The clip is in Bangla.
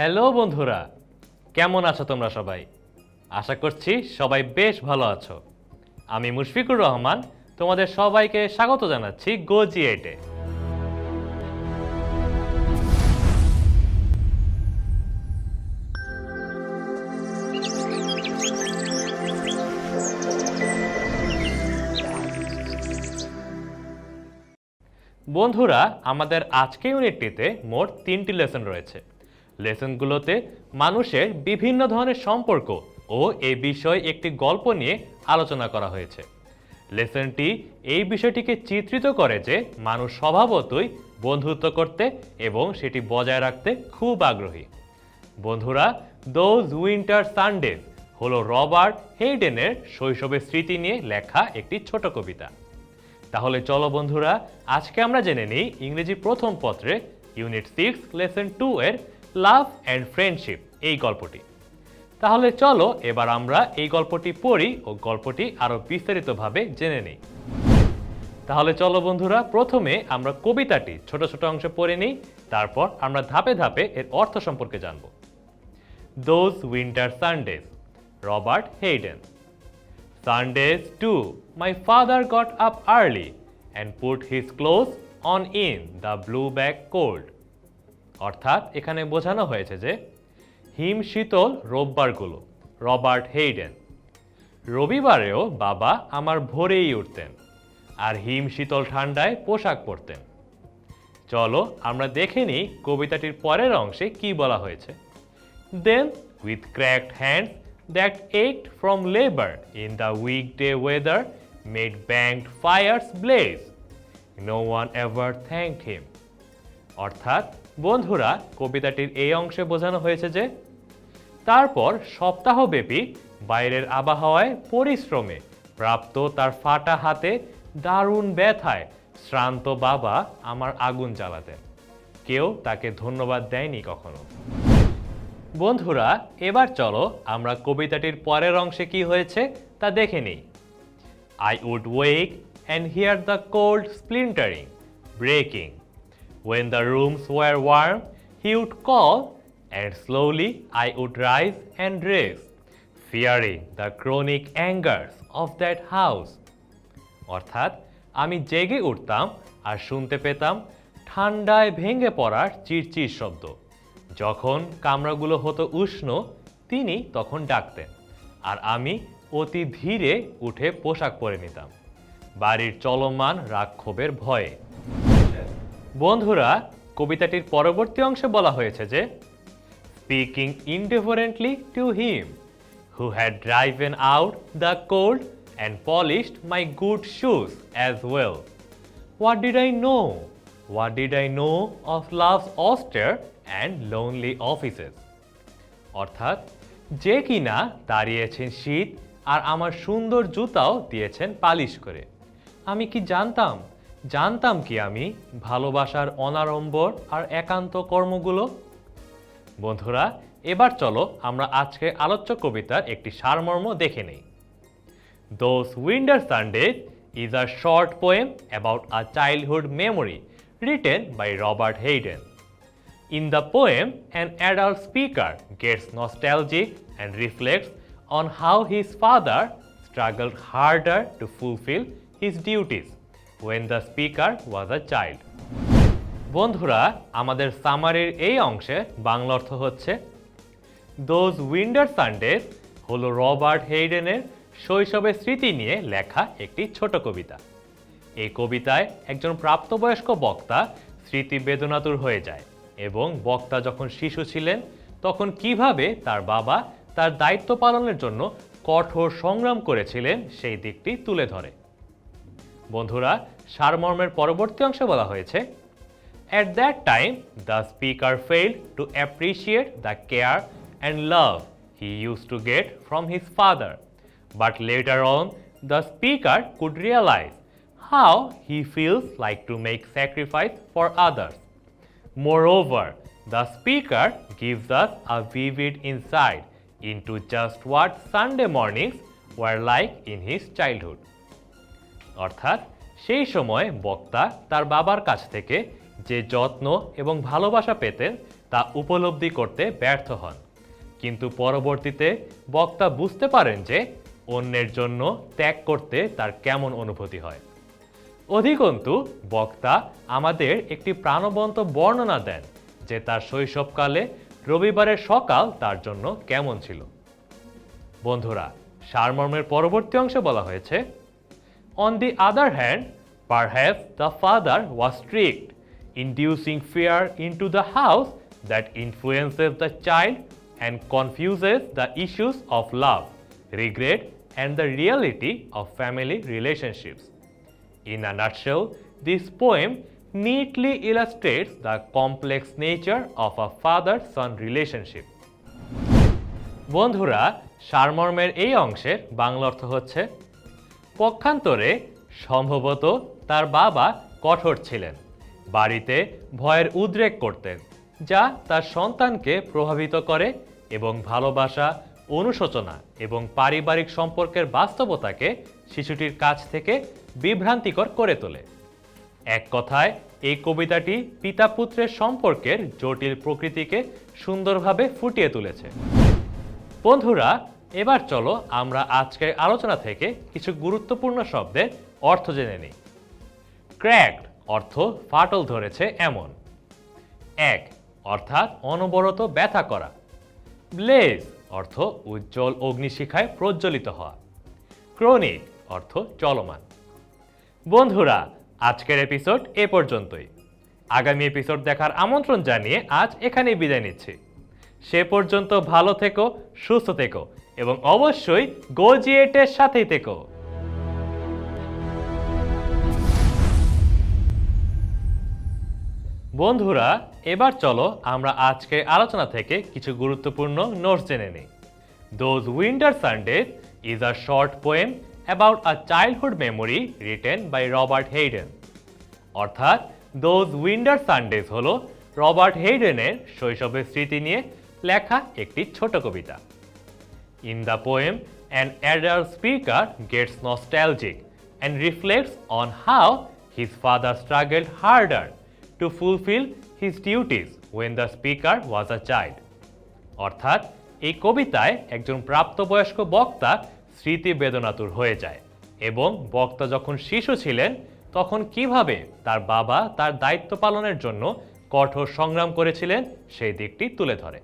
হ্যালো বন্ধুরা, কেমন আছো তোমরা সবাই? আশা করছি সবাই বেশ ভালো আছো। আমি মুশফিকুর রহমান, তোমাদের সবাইকে স্বাগত জানাচ্ছি গোজি এইটে বন্ধুরা, আমাদের আজকে ইউনিটটিতে মোট তিনটি লেসন রয়েছে। লেসনগুলোতে মানুষের বিভিন্ন ধরনের সম্পর্ক ও এই বিষয়ে একটি গল্প নিয়ে আলোচনা করা হয়েছে। লেসনটি এই বিষয়টিকে চিত্রিত করে যে মানুষ স্বভাবতই বন্ধুত্ব করতে এবং সেটি বজায় রাখতে খুব আগ্রহী। বন্ধুরা দোজ উইন্টার সানডেজ হলো রবার্ট হেইডেনের শৈশবের স্মৃতি নিয়ে লেখা একটি ছোট কবিতা। তাহলে চলো বন্ধুরা, আজকে আমরা জেনে নিই ইংরেজি প্রথম পত্রে ইউনিট সিক্স, লেসন টু এর লাভ অ্যান্ড ফ্রেন্ডশিপ এই গল্পটি। তাহলে চলো এবার আমরা এই গল্পটি পড়ি ও গল্পটি আরও বিস্তারিতভাবে জেনে নিই। তাহলে চলো বন্ধুরা প্রথমে আমরা কবিতাটি ছোট ছোট অংশ পড়ে নিই তারপর আমরা ধাপে ধাপে এর অর্থ সম্পর্কে জানব। Those winter Sundays Robert Hayden Sundays too, my father got up early and put his clothes on in the blue bag cold. অর্থাৎ এখানে বোঝানো হয়েছে যে হিম শীতল রোববারগুলো, রবার্ট হেইডেন। রবিবারেও বাবা আমার ভোরেই উঠতেন আর হিম শীতল ঠান্ডায় পোশাক পরতেন। চলো আমরা দেখে নিই কবিতাটির পরের অংশে কি বলা হয়েছে। Then with cracked cracked that that from labour in the weekday weather made banked fires blaze no one ever thank him অর্থাৎ বন্ধুরা, কবিতাটির এই অংশে বোঝানো হয়েছে যে, তারপর সপ্তাহব্যাপী বাইরের আবহাওয়ায় পরিশ্রমে প্রাপ্ত তার ফাটা হাতে দারুণ ব্যথায় শ্রান্ত বাবা আমার আগুন জ্বালাতেন কেউ তাকে ধন্যবাদ দেয়নি কখনো বন্ধুরা, এবার চলো আমরা কবিতাটির পরের অংশে কি হয়েছে তা দেখে নিই I would wake and hear the cold splintering breaking. When the rooms were warm, he would call, and slowly I would rise and dress, fearing the chronic angers of that house. অর্থাৎ আমি জেগে উঠতাম আর শুনতে পেতাম ঠান্ডায় ভেঙে পড়ার চিরচির শব্দ যখন কামরাগুলো হতো উষ্ণ তিনি তখন ডাকতেন আর আমি অতি ধীরে উঠে পোশাক পরে নিতাম বাড়ির চলমান রাক্ষোভের ভয়ে বন্ধুরা, কবিতাটির পরবর্তী অংশে বলা হয়েছে যে speaking indifferently to him who had driven out the cold and polished my good shoes as well what did I know what did I know of love austere and lonely offices অর্থাৎ, যে কিনা দাঁড়িয়েছেন শীত আর আমার সুন্দর জুতাও দিয়েছেন পালিশ করে। আমি কি জানতাম জানতাম কি আমি ভালোবাসার অনারম্বর আর একান্ত কর্মগুলো? বন্ধুরা, এবার চলো আমরা আজকে আলোচ্য কবিতার একটি সারমর্ম দেখে নেই। Those winter Sunday is a short poem about a childhood memory written by Robert Hayden in the poem an adult speaker gets nostalgic and reflects on how his father struggle harder to fulfil his duties when the speaker was a child. বন্ধুরা, আমাদের সামারির এই অংশে বাংলা অর্থ হচ্ছে দোজ উইন্ডার সানডেজ হলো রবার্ট হেইডেনের শৈশবের স্মৃতি নিয়ে লেখা একটি ছোট কবিতা এই কবিতায় একজন প্রাপ্তবয়স্ক বক্তা স্মৃতি বেদনাতুর হয়ে যায় এবং বক্তা যখন শিশু ছিলেন, তখন কীভাবে তার বাবা তার দায়িত্ব পালনের জন্য কঠোর সংগ্রাম করেছিলেন সেই দিকটি তুলে ধরে বন্ধুরা, সারমর্মের পরবর্তী অংশে বলা হয়েছে at that time the speaker fail to appreciate the care and love he used to get from his father but later on the speaker could realise how he feels like to make sacrifice for others moreover the speaker gives us a vivid insight into just what Sunday mornings were like in his childhood অর্থাৎ সেই সময় বক্তা তার বাবার কাছ থেকে যে যত্ন এবং ভালোবাসা পেতেন তা উপলব্ধি করতে ব্যর্থ হন। কিন্তু পরবর্তীতে বক্তা বুঝতে পারেন যে অন্যের জন্য ত্যাগ করতে তার কেমন অনুভূতি হয়। অধিকন্তু, বক্তা আমাদের একটি প্রাণবন্ত বর্ণনা দেন যে তার শৈশবকালে রবিবারের সকাল তার জন্য কেমন ছিল। বন্ধুরা, সারমর্মের পরবর্তী অংশে বলা হয়েছে on the other hand perhaps the father was strict inducing fear into the house that influences the child and confuses the issues of love regret and the reality of family relationships In a nutshell, this poem neatly illustrates the complex nature of a father-son relationship. বন্ধুরা সারমর্মের এই অংশের বাংলা অর্থ হচ্ছে পক্ষান্তরে সম্ভবত তার বাবা কঠোর ছিলেন, বাড়িতে ভয়ের উদ্রেক করতেন, যা তার সন্তানকে প্রভাবিত করে এবং ভালোবাসা, অনুশোচনা এবং পারিবারিক সম্পর্কের বাস্তবতাকে শিশুটির কাছ থেকে বিভ্রান্তিকর করে তোলে। এক কথায়, এই কবিতাটি পিতা পুত্রের সম্পর্কের জটিল প্রকৃতিকে সুন্দরভাবে ফুটিয়ে তুলেছে। বন্ধুরা এবার চলো আমরা আজকের আলোচনা থেকে কিছু গুরুত্বপূর্ণ শব্দের অর্থ জেনে নিই। ক্র্যাকড অর্থ ফাটল ধরেছে এমন। এক অর্থাৎ অনবরত ব্যথা করা। ব্লেজ অর্থ উজ্জ্বল অগ্নিশিখায় প্রজ্বলিত হওয়া। ক্রনিক অর্থ চলমান। বন্ধুরা, আজকের এপিসোড এ পর্যন্তই। আগামী এপিসোড দেখার আমন্ত্রণ জানিয়ে আজ এখানেই বিদায় নিচ্ছি। সে পর্যন্ত ভালো থেকো, সুস্থ থেকো। এবং অবশ্যই গোজিয়েটের সাথেই থেকো। বন্ধুরা, এবার চলো আমরা আজকের আলোচনা থেকে কিছু গুরুত্বপূর্ণ নোটস জেনে নিই। Those winter Sundays is a short poem about a childhood memory written by Robert Hayden অর্থাৎ দোজ উইন্টার সানডেজ হলো রবার্ট হেইডেনের শৈশবের স্মৃতি নিয়ে লেখা একটি ছোট কবিতা। In the poem, an adult speaker gets nostalgic and reflects on how his father struggled harder to fulfill his duties when the speaker was a child. অর্থাৎ এই কবিতায় একজন প্রাপ্তবয়স্ক বক্তা স্মৃতি বেদনাতুর হয়ে যায় এবং বক্তা যখন শিশু ছিলেন তখন কীভাবে তার বাবা তার দায়িত্ব পালনের জন্য কঠোর সংগ্রাম করেছিলেন সেই দিকটি তুলে ধরে